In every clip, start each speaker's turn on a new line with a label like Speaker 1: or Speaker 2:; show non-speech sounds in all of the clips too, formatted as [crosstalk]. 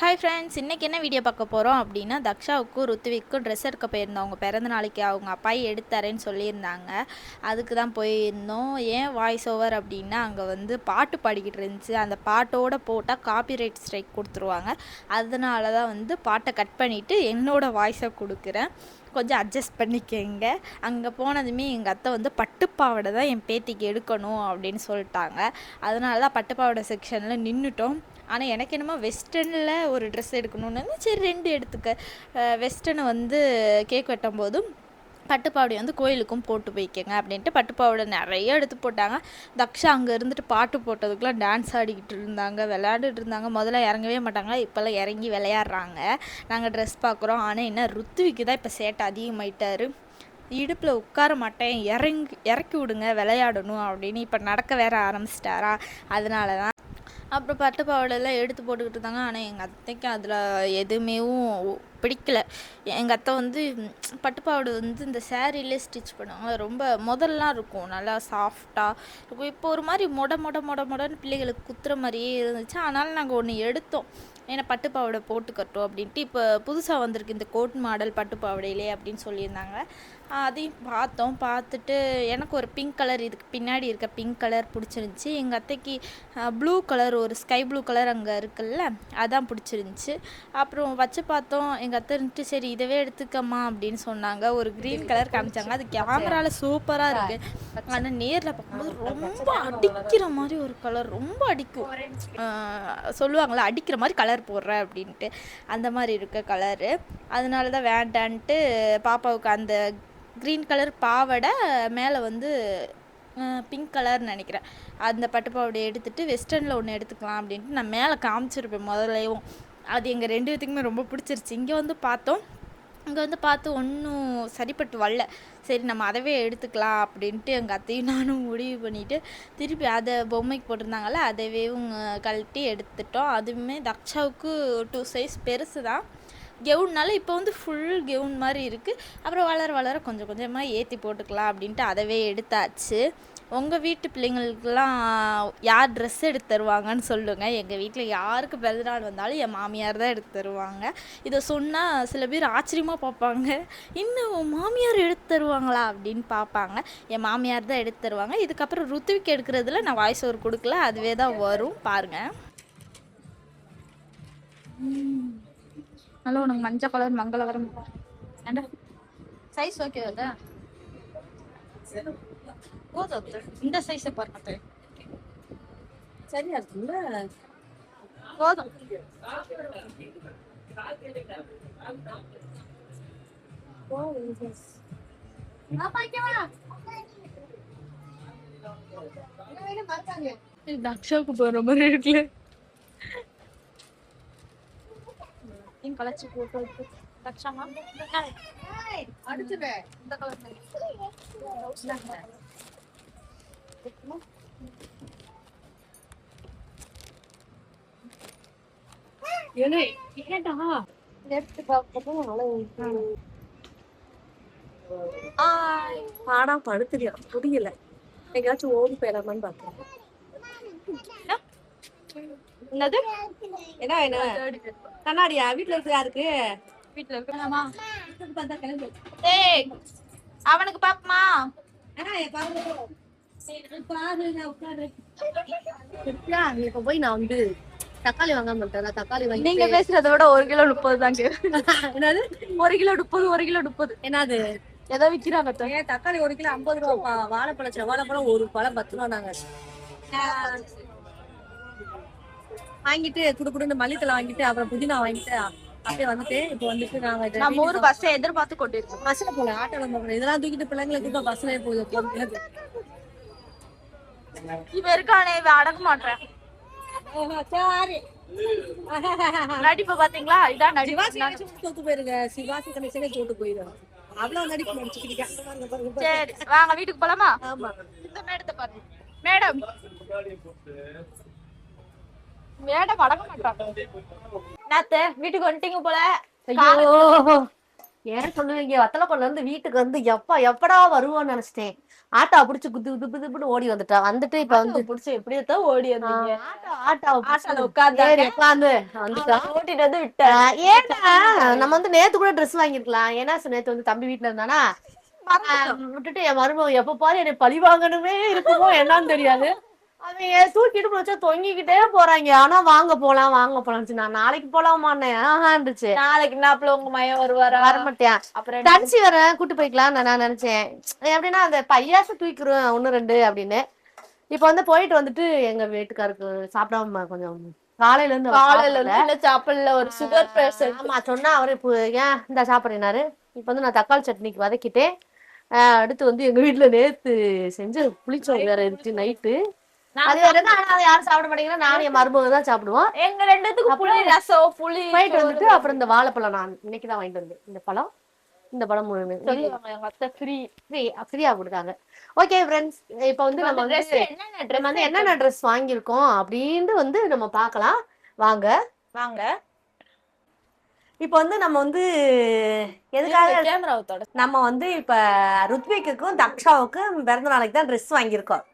Speaker 1: Hi friends இன்றைக்கி என்ன video பார்க்க போகிறோம் அப்படின்னா தக்ஷாவுக்கும் ருத்விக்கும் ட்ரெஸ் எடுக்க போயிருந்தோம். அவங்க பிறந்த நாளைக்கு அவங்க அப்பாயி எடுத்தாரேன்னு சொல்லியிருந்தாங்க. அதுக்கு தான் போயிருந்தோம். ஏன் வாய்ஸ் ஓவர் அப்படின்னா அங்கே வந்து பாட்டு பாடிக்கிட்டு இருந்துச்சு. அந்த பாட்டோட போட்டால் காப்பிரைட் ஸ்ட்ரைக் கொடுத்துருவாங்க. அதனால தான் வந்து பாட்டை கட் பண்ணிவிட்டு என்னோட வாய்ஸை கொடுக்குறேன். கொஞ்சம் அட்ஜஸ்ட் பண்ணிக்கங்க. அங்கே போனதுமே எங்கள் அத்தை வந்து பட்டுப்பாவடை தான் என் பேத்திக்கு எடுக்கணும் அப்படின்னு சொல்லிட்டாங்க. அதனால தான் பட்டுப்பாவடை செக்ஷனில் நின்றுட்டோம் ஆனால் எனக்கு என்னமோ வெஸ்டர்னில் ஒரு ட்ரெஸ் எடுக்கணும்னு சரி ரெண்டு எடுத்துக்க. வெஸ்டர்னை வந்து கேக் வெட்டும் போதும் பட்டுப்பாவடை வந்து கோயிலுக்கும் போட்டு போய்க்கங்க அப்படின்ட்டு பட்டுப்பாவடை நிறைய எடுத்து போட்டாங்க. தக்ஷா அங்கே இருந்துட்டு பாட்டு போட்டதுக்குலாம் டான்ஸ் ஆடிக்கிட்டு இருந்தாங்க விளையாடிட்டு இருந்தாங்க. முதல்ல இறங்கவே மாட்டாங்க. இப்போல்லாம் இறங்கி விளையாடுறாங்க. நாங்கள் ட்ரெஸ் பார்க்குறோம் ஆனால் என்ன ருத்துவிக்கு தான் இப்போ சேட்டை அதிகமாயிட்டார். இடுப்பில் உட்கார மாட்டேன். இறங்கி இறக்கி விடுங்க விளையாடணும் அப்படின்னு இப்போ நடக்க வேற ஆரம்பிச்சிட்டாரா. அதனால தான் அப்புறம் பட்டு பாவாடைலாம் எடுத்து போட்டுக்கிட்டு இருந்தாங்க. ஆனால் எங்கள் அத்தைக்கு அதில் எதுவுமே பிடிக்கல. எங்கள் அத்தை வந்து பட்டு பாவாடை வந்து இந்த சேரீலே ஸ்டிச் பண்ணுவாங்க. ரொம்ப முதல்லாம் இருக்கும். நல்லா சாஃப்டாக இருக்கும். இப்போ ஒரு மாதிரி மொட மொட மொட மொடன்னு பிள்ளைகளுக்கு குத்துற மாதிரியே இருந்துச்சு. ஆனாலும் நாங்கள் ஒன்று எடுத்தோம். ஏன்னா பட்டு பாவாடை போட்டுக்கட்டும் அப்படின்ட்டு இப்போ புதுசாக வந்திருக்கு இந்த கோட் மாடல் பட்டு பாவாடையிலே அப்படின்னு சொல்லியிருந்தாங்க. அதையும் பார்த்தோம். பார்த்துட்டு எனக்கு ஒரு பிங்க் கலர் இதுக்கு பின்னாடி இருக்க பிங்க் கலர் பிடிச்சிருந்துச்சி. எங்கள் அத்தைக்கு ப்ளூ கலர் ஒரு ஸ்கை ப்ளூ கலர் அங்கே இருக்குல்ல அதான் பிடிச்சிருந்துச்சி. அப்புறம் வச்சு பார்த்தோம். எங்கள் அத்தை இருந்துட்டு சரி இதவே எடுத்துக்கம்மா அப்படின்னு சொன்னாங்க. ஒரு க்ரீன் கலர் காமிச்சாங்க. அது கேமராவில் சூப்பராக இருக்குது ஆனால் நேரில் பார்க்கும்போது ரொம்ப அடிக்கிற மாதிரி ஒரு கலர் ரொம்ப அடிக்கும். ஆஹ் சொல்லுவாங்கள்ல அடிக்கிற மாதிரி கலர் கலர் போடுற அப்படின்ட்டு அந்த மாதிரி இருக்க கலரு அதனால தான் வேண்டான்ட்டு பாப்பாவுக்கு அந்த க்ரீன் கலர் பாவாடை மேலே வந்து பிங்க் கலர்னு நினைக்கிறேன். அந்த பட்டு எடுத்துகிட்டு வெஸ்டர்னில் ஒன்று எடுத்துக்கலாம் அப்படின்ட்டு நான் மேலே காமிச்சிருப்பேன் முதல்லையும். அது எங்கள் ரெண்டு பேத்துக்குமே ரொம்ப பிடிச்சிருச்சு. இங்கே வந்து பார்த்தோம் அங்கே வந்து பார்த்து ஒன்றும் சரிப்பட்டு வரல. சரி நம்ம அதவே எடுத்துக்கலாம் அப்படின்ட்டு எங்கள் அத்தையும் நானும் முடிவு பண்ணிவிட்டு திருப்பி அதை பொம்மைக்கு போட்டிருந்தாங்கல்ல அதவே கழட்டி எடுத்துட்டோம். அதுவுமே தக்ஷாவுக்கு டூ சைஸ் பெருசு தான் கெவுன்னால இப்போ வந்து ஃபுல் கெவுன் மாதிரி இருக்குது அப்புறம் வளர வளர கொஞ்சம் கொஞ்சமாக ஏற்றி போட்டுக்கலாம் அப்படின்ட்டு அதவே எடுத்தாச்சு. உங்கள் வீட்டு பிள்ளைங்களுக்கெல்லாம் யார் ட்ரெஸ் எடுத்து தருவாங்கன்னு சொல்லுங்கள் எங்கள் வீட்டில் யாருக்கு பிறந்தநாள் வந்தாலும் என் மாமியார் தான் எடுத்து தருவாங்க. இதை சொன்னால் சில பேர் ஆச்சரியமாக பார்ப்பாங்க. இன்னும் மாமியார் எடுத்து தருவாங்களா அப்படின்னு பார்ப்பாங்க. என் மாமியார் தான் எடுத்து தருவாங்க. இதுக்கப்புறம் ருத்துவிக்கு எடுக்கிறதுல நான் வாய்ஸ் ஓவர் கொடுக்கல. அதுவே தான் வரும் பாருங்கள் நல்லா உனக்கு மஞ்சள் கலர் மங்களவரம் ஏண்டா? சைஸ் ஓகே அதா போதும். இந்த சைஸை பாருங்க
Speaker 2: சரியா இருக்குல்ல
Speaker 1: போதும். தக்ஷாவுக்கு போற மாதிரி இருக்குல்ல. கலச்சி போட்டு வைத்து தக்ஷாமா?
Speaker 2: அடுத்துடு.
Speaker 1: இந்த கலர்
Speaker 2: எடுத்து பார்க்கறதும் நல்லா ஆனா படுத்துறியா புரியல எங்கேயாச்சும் ஓடி போயிடலாமான்னு பார்த்தேன்
Speaker 1: என்னது?
Speaker 2: என்ன என்ன கண்ணாடியா? வீட்டுல இருக்கு யாருக்கு?
Speaker 1: வீட்டுல
Speaker 2: கிளம்பு
Speaker 1: ஏய் அவனுக்கு பாப்பமா?
Speaker 2: போய் நான் வந்து தக்காளி வாங்காம வந்துட்டேன் தக்காளி வாங்கி
Speaker 1: நீங்க பேசுறத விட ஒரு கிலோ முப்பது தாங்க. [laughs]
Speaker 2: என்னது?
Speaker 1: ஒரு கிலோ முப்பது ஒரு கிலோ முப்பது.
Speaker 2: என்னது?
Speaker 1: ஏதோ விக்கிறாங்க
Speaker 2: தக்காளி ஒரு கிலோ ஐம்பது ரூபா வாழைப்பழம் செவ்வாழைப்பழம் ஒரு பழம் பத்து ரூபா நாங்க வாங்கிட்டு குடு குடுன்னு மல்லித்தலை வாங்கிட்டு அப்புறம் புதினா வாங்கிட்டு அப்படியே வந்துட்டு இப்போ வந்துட்டு நாங்க
Speaker 1: நம்ம ஊர் பஸ்ஸை எதிர்பார்த்து கொண்டிருக்கோம்.
Speaker 2: பஸ்ல போல ஆட்டோல போகல. இதெல்லாம் தூக்கிட்டு பிள்ளைங்களை தூக்க பஸ்ல போகுது.
Speaker 1: இவன் இருக்கானே இவன் அடக்க மாட்டேன்
Speaker 2: சரி.
Speaker 1: நடிப்பு பாத்தீங்களா? இதான் நடிப்பு.
Speaker 2: தோத்து போயிருங்க. சிவாசி கணேசனே தோத்து போயிடும் அவ்வளவு நடிப்பு நடிச்சுக்கிட்டீங்க
Speaker 1: சரி வாங்க வீட்டுக்கு போலாமா?
Speaker 2: ஆமா.
Speaker 1: இந்த மேடத்தை பாருங்க. மேடம். மேடம் அடக்க மாட்டாங்க. நாத்த வீட்டுக்கு வந்துட்டீங்க போல.
Speaker 2: ஐயோ.
Speaker 3: ஏன் சொல்லுவீங்க? வத்தலப்பள்ள இருந்து வீட்டுக்கு வந்து எப்பா எப்படா வருவோன்னு நினைச்சிட்டேன். ஆட்டோ பிடிச்சு குத்து குத்து குத்து குத்து ஓடி வந்துட்டா. வந்துட்டு இப்ப வந்து
Speaker 1: புடிச்சு எப்படியோ ஓடி வந்தீங்க.
Speaker 3: ஆட்டோ ஆட்டோ
Speaker 1: ஆட்டோல உட்கார்ந்தாங்க.
Speaker 3: உட்காந்து வந்துட்டா.
Speaker 1: ஓட்டிட்டு வந்து விட்டேன்
Speaker 3: ஆஹ் ஏன்னா நம்ம வந்து நேத்து கூட ட்ரெஸ் வாங்கிருக்கலாம் ஏன்னா நேத்து வந்து தம்பி வீட்ல இருந்தானா? விட்டுட்டு என் மருமகன் எப்ப பாரு என்னை பழி வாங்கணுமே இருக்குமோ என்னன்னு தெரியாது. ஏன் தூக்கிட்டு போச்சா தொங்கிக்கிட்டே போறாங்க. ஆனா வாங்க போலாம் வாங்க போலாம்னு நான் நாளைக்கு போலாமான்னு. ஆஹான்டுச்சு
Speaker 1: நாளைக்கு நாப்புல உங்க மையம் வருவாரா?
Speaker 3: வரமாட்டேன்
Speaker 1: அப்புறம்?
Speaker 3: தனிச்சு வர கூட்டு போய்க்கலாம் நான் நினைச்சேன். எப்படின்னா அந்த பையாசு தூக்கிக்கிறோம் ஒண்ணு ரெண்டு அப்படின்னு. இப்ப வந்து போயிட்டு வந்துட்டு எங்க வீட்டுக்காருக்கு சாப்பிடாம கொஞ்சம் காலையில இருந்து
Speaker 1: காலையில. இருந்து சாப்பிடல ஒரு சுகர் பேஷண்ட்
Speaker 3: ஆமா சொன்னா அவரு இப்போ ஏன் இந்த சாப்பிடுறாரு இப்ப வந்து நான் தக்காளி சட்னிக்கு வதக்கிட்டேன். அடுத்து வந்து எங்க வீட்டுல நேத்து செஞ்ச புளிச்சோறு வேற இருந்துச்சு நைட்டு. அது. ஆனா யாரும் சாப்பிட மாட்டேங்கிறா நானும் என் மருமக தான் சாப்பிடுவோம்.
Speaker 1: எங்க ரெண்டுத்துக்கும் புளி ரசம் புளி
Speaker 3: போயிட்டு வந்துட்டு அப்புறம் இந்த வாழைப்பழம் நான் இன்னைக்கு தான் வாங்கிட்டு வந்தேன். இந்த பழம் இந்த பழம் முழுமே
Speaker 1: ஃப்ரீ
Speaker 3: ஃப்ரீ ஃப்ரீயா கொடுத்தாங்க. ஓகே ஃப்ரெண்ட்ஸ் இப்போ வந்து நம்ம
Speaker 1: ட்ரெஸ்
Speaker 3: வந்து
Speaker 1: என்னென்ன
Speaker 3: நம்ம
Speaker 1: ட்ரெஸ்
Speaker 3: வந்து என்னென்ன ட்ரெஸ் வாங்கியிருக்கோம் அப்படின்னு வந்து நம்ம பார்க்கலாம். வாங்க.
Speaker 1: வாங்க.
Speaker 3: இப்போ வந்து நம்ம வந்து எதுக்காக நம்ம வந்து இப்ப ருத்விக்குக்கும் தக்ஷாவுக்கும் பிறந்த நாளைக்கு தான் ட்ரெஸ் வாங்கியிருக்கோம்.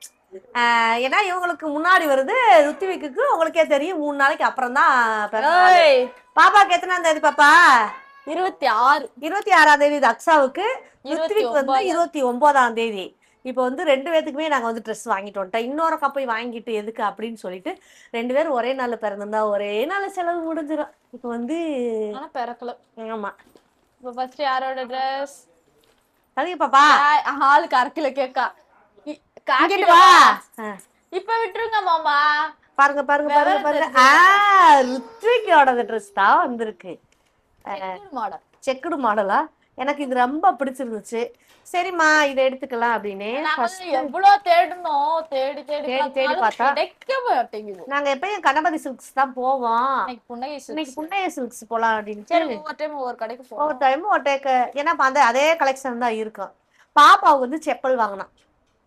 Speaker 3: ஏன்னா இவங்களுக்கு முன்னாடி வருது ருத்விக்கு உங்களுக்கே தெரியும் மூணு நாளைக்கு அப்புறம் தான் நாள். பாப்பாக்கு எத்தனாம் தேதி பாப்பா?
Speaker 1: இருபத்தி ஆறு.
Speaker 3: இருபத்தி ஆறாம் தேதி
Speaker 1: இருபத்தி
Speaker 3: ருத்விக் வந்து. இருபத்தி ஒன்பதாம் தேதி. இப்போ வந்து ரெண்டு பேத்துக்குமே நாங்க வந்து ட்ரெஸ் வாங்கிட்டு வந்துட்டோம் இன்னொரு கப்பை வாங்கிட்டு எதுக்கு அப்படின்னு சொல்லிட்டு ரெண்டு பேரும் ஒரே நாள்ல பிறந்திருந்தா ஒரே நாள்ல செலவு முடிஞ்சிடும் இப்போ வந்து
Speaker 1: பிறக்கல.
Speaker 3: ஆமா.
Speaker 1: இப்ப ஃபர்ஸ்ட் யாரோட ட்ரெஸ்
Speaker 3: சரிங்க பாப்பா.
Speaker 1: ஆளுக்கு அரை கிலோ கேக்கா. காட்டிட்டு
Speaker 3: வா.
Speaker 1: இப்ப விட்டுருங்க மாமா.
Speaker 3: பாருங்க பாருங்க பாருங்க பாருங்க. ஆ ருத்விக்கோட ட்ரெஸ் தான் வந்திருக்கு.
Speaker 1: மாடல்
Speaker 3: செக்குடு மாடலா எனக்கு இது ரொம்ப பிடிச்சிருந்துச்சு. சரிம்மா இதை எடுத்துக்கலாம் அப்படின்னு
Speaker 1: எவ்வளவு தேடணும் தேடி தேடி
Speaker 3: தேடி பார்த்தா.
Speaker 1: கிடைக்க மாட்டேங்குது.
Speaker 3: நாங்க எப்பயும் கணபதி சில்க்ஸ் தான் போவோம்.
Speaker 1: இன்னைக்கு.
Speaker 3: புண்ணைய சில்க்ஸ் போலாம்
Speaker 1: சரி
Speaker 3: அப்படின்ட்டு
Speaker 1: ஒவ்வொரு டைம் ஒவ்வொரு கடைக்கு
Speaker 3: ஒவ்வொரு
Speaker 1: போவோம்
Speaker 3: டைம் ஒரு டேக்கு ஏன்னா அந்த அதே கலெக்ஷன் தான் இருக்கும். பாப்பாவுக்கு வந்து செப்பல் வாங்கினான்.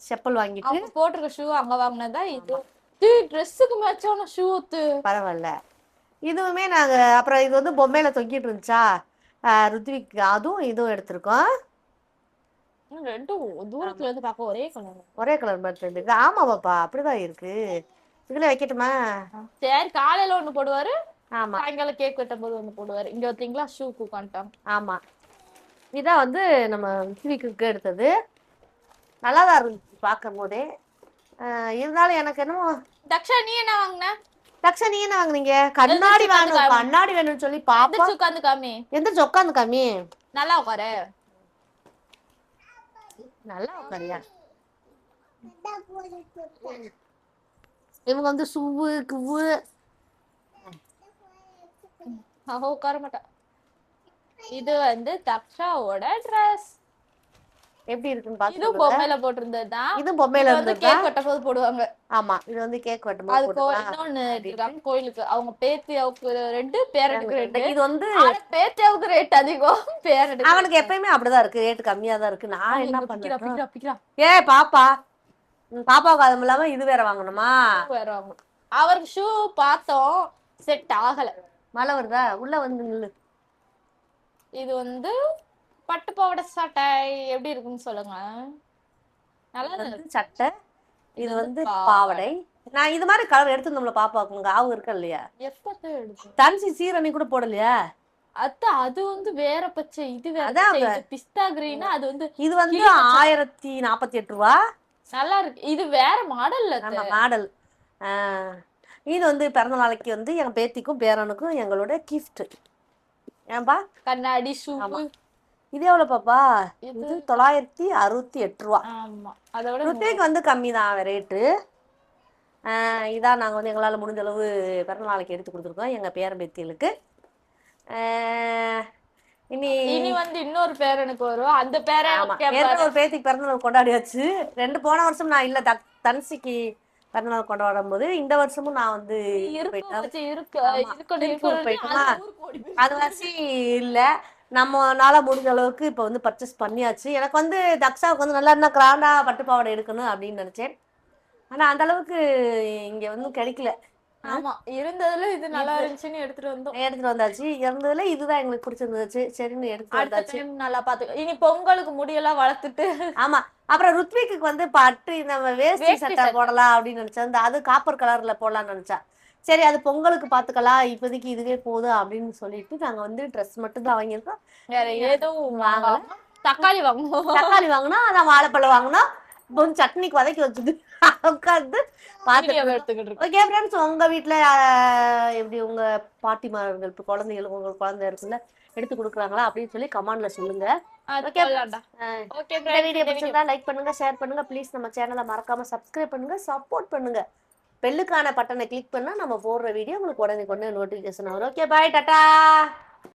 Speaker 3: செப்பல் வாங்கிட்டு
Speaker 1: போட்டிருக்க ஷூ அங்க வாங்கினதா இது? ட்ரெஸ்ஸுக்கு மேட்சான ஷூ
Speaker 3: பரவாயில்ல. இதுவுமே நாங்க அப்புறம் இது வந்து பொம்மையில தொங்கிட்டு இருந்துச்சா? ருத்விக் அதுவும் இதுவும் எடுத்திருக்கோம்.
Speaker 1: ரெண்டும் தூரத்துல இருந்து பார்க்க ஒரே கலர்
Speaker 3: ஒரே கலர் மாதிரி இருக்கு ஆமா பாப்பா அப்படிதான் இருக்கு. இதுல வைக்கட்டுமா?
Speaker 1: சரி காலையில ஒண்ணு போடுவாரு.
Speaker 3: ஆமா.
Speaker 1: சாயங்காலம் கேக் வெட்டும் போது ஒண்ணு போடுவாரு. இங்க பாத்தீங்களா ஷூ உட்காந்துட்டாங்க
Speaker 3: ஆமா. இதான் வந்து நம்ம ருத்விக்கு எடுத்தது. நல்லா தான் இருந்துச்சு பார்க்கும் போதே இருந்தாலும் எனக்கு என்னமோ
Speaker 1: தக்ஷா நீ என்ன வாங்கின?
Speaker 3: தக்ஷா நீ என்ன வாங்குனீங்க? கண்ணாடி வேணும் கண்ணாடி வேணும்னு சொல்லி பாப்பா.
Speaker 1: உட்காந்து காமி.
Speaker 3: எந்திரிச்சு உட்காந்து காமி.
Speaker 1: நல்லா உட்காரு.
Speaker 3: நல்லா உட்காரியா? இவங்க வந்து சுவு குவு
Speaker 1: அவ உட்கார மாட்டா. இது வந்து தக்ஷாவோட ட்ரெஸ்
Speaker 3: எப்படி இருக்குன்னு
Speaker 1: இதுவும்
Speaker 3: சொல்லுங்க.
Speaker 1: பொம்மையில போட்டிருந்தது
Speaker 3: இது பொம்மையில
Speaker 1: வந்து
Speaker 3: இருந்தது?
Speaker 1: கேக் வெட்டும் போது போடுவாங்க.
Speaker 3: ஆமா இது வந்து கேக் வெட்டும்
Speaker 1: அது. இன்னொன்னு கோயிலுக்கு. அவங்க பேத்தி அவருக்கு ரெண்டு பேரனுக்கு ரெண்டு
Speaker 3: இது வந்து
Speaker 1: பேத்தியாவுக்கு ரேட் அதிகம். பேரனுக்கு
Speaker 3: அவனுக்கு எப்பயுமே அப்படிதான் இருக்கு. ரேட் கம்மியா தான் இருக்கு. நான் என்ன
Speaker 1: பிக்கிறா.
Speaker 3: ஏ பாப்பா. பாப்பாவுக்கு அதுவும் இல்லாம இது வேற வாங்கணுமா?
Speaker 1: வேற வாங்கணும். அவருக்கு ஷூ பார்த்தோம். செட் ஆகல.
Speaker 3: மழை வருதா? உள்ள வந்து நில்லு.
Speaker 1: இது வந்து பட்டு பாவாடை சட்டை எப்படி இருக்குன்னு சொல்லுங்க. நல்லா.
Speaker 3: வந்து சட்டை இது வந்து பாவாடை. நான் இது மாதிரி கலர் எடுத்து பாப்பாக்கு உங்க ஆவு இருக்கா இல்லையா?
Speaker 1: எப்ப எடுக்கும்
Speaker 3: தன்சி சீரணி கூட போடலையா?
Speaker 1: அத்த அது வந்து வேற பச்சை இது வேற பிஸ்தா கிரீன் அது வந்து
Speaker 3: இது வந்து. ஆயிரத்தி நாற்பத்தி எட்டு ரூபா.
Speaker 1: நல்லா இருக்கு. இது வேற மாடல்ல
Speaker 3: நம்ம மாடல் இது வந்து பிறந்த நாளைக்கு வந்து என் பேத்திக்கும் பேரனுக்கும் எங்களோட gift. ஏன்பா?
Speaker 1: கண்ணாடி ஷூ.
Speaker 3: இது எவ்வளவு பாப்பா?
Speaker 1: இது
Speaker 3: தொள்ளாயிரத்தி அறுபத்தி எட்டு ரூபா. ருத்திக்கு வந்து கம்மி தான் ரேட்டு இதான் நாங்கள் வந்து எங்களால் முடிஞ்ச அளவு பிறந்த நாளைக்கு எடுத்து கொடுத்துருக்கோம் எங்கள் பேரன் பேத்திகளுக்கு. ஆஹ் இனி
Speaker 1: இனி வந்து இன்னொரு பேரனுக்கு வரும். அந்த பேரை
Speaker 3: ஒரு பேத்திக்கு பிறந்த நாள் கொண்டாடியாச்சு. ரெண்டு போன வருஷம் நான் இல்ல தக்- தன்சிக்கு பிறந்த நாள் கொண்டாடும் போது இந்த வருஷமும் நான் வந்து போயிட்டேன்.
Speaker 1: அது
Speaker 3: வாசி இல்ல. நம்மனால முடிஞ்ச அளவுக்கு இப்போ வந்து பர்ச்சேஸ் பண்ணியாச்சு. எனக்கு வந்து தக்ஷாவுக்கு வந்து நல்லா இருந்தா கிராண்டா பட்டு பாவாடை எடுக்கணும் அப்படின்னு நினைச்சேன். ஆனா அந்த அளவுக்கு இங்க வந்து கிடைக்கல.
Speaker 1: ஆமா. இருந்ததுல இது நல்லா இருந்துச்சுன்னு எடுத்துட்டு வந்தோம்.
Speaker 3: எடுத்துட்டு வந்தாச்சு. இருந்ததுல இதுதான் எங்களுக்கு பிடிச்சிருந்துச்சு. சரின்னு
Speaker 1: அடுத்த
Speaker 3: வந்தாச்சு.
Speaker 1: நல்லா பாத்துக்கோ இனி பொங்கலுக்கு முடியெல்லாம் வளர்த்துட்டு.
Speaker 3: ஆமா. அப்புறம் ருத்விக்கு வந்து பட்டு வேஷ்டி
Speaker 1: வேஷ்டி
Speaker 3: சட்டை. போடலாம் அப்படின்னு நினைச்சேன். இந்த அது காப்பர் கலர்ல போடலாம்னு நினைச்சா. சரி அது பொங்கலுக்கு பாத்துக்கலாம் இப்போதைக்கு இதுவே போதும் அப்படின்னு சொல்லிட்டு நாங்க வந்து ட்ரெஸ் மட்டும் தான் வாங்கியிருக்கோம்.
Speaker 1: வேற எதுவும்
Speaker 3: வாங்கல.
Speaker 1: தக்காளி வாங்குவோம்.
Speaker 3: தக்காளி வாங்கினோம் அதான் வாழைப்பழம் வாங்கினோம் கொஞ்சம் சட்னிக்கு வதக்கி வச்சுட்டு உட்காந்து பார்த்துட்டு ஓகே ஃப்ரெண்ட்ஸ் உங்க ஆஹ், எப்படி உங்க பாட்டிமார்கள் இப்போ குழந்தைகளுக்கு உங்க குழந்தை இருக்குல்ல எடுத்து கொடுக்குறாங்களா அப்படின்னு சொல்லி கமெண்ட்ல சொல்லுங்க. வீடியோ பிடிச்சிருந்தா லைக் பண்ணுங்க ஷேர் பண்ணுங்க. ப்ளீஸ் நம்ம சேனலை மறக்காம சப்ஸ்கிரைப் பண்ணுங்க சப்போர்ட் பண்ணுங்க. பெல்லுக்கான பட்டனை கிளிக் பண்ணா நம்ம போடுற வீடியோ உங்களுக்கு உடனே கொண்டு நோட்டிஃபிகேஷன் வரும். Okay bye tata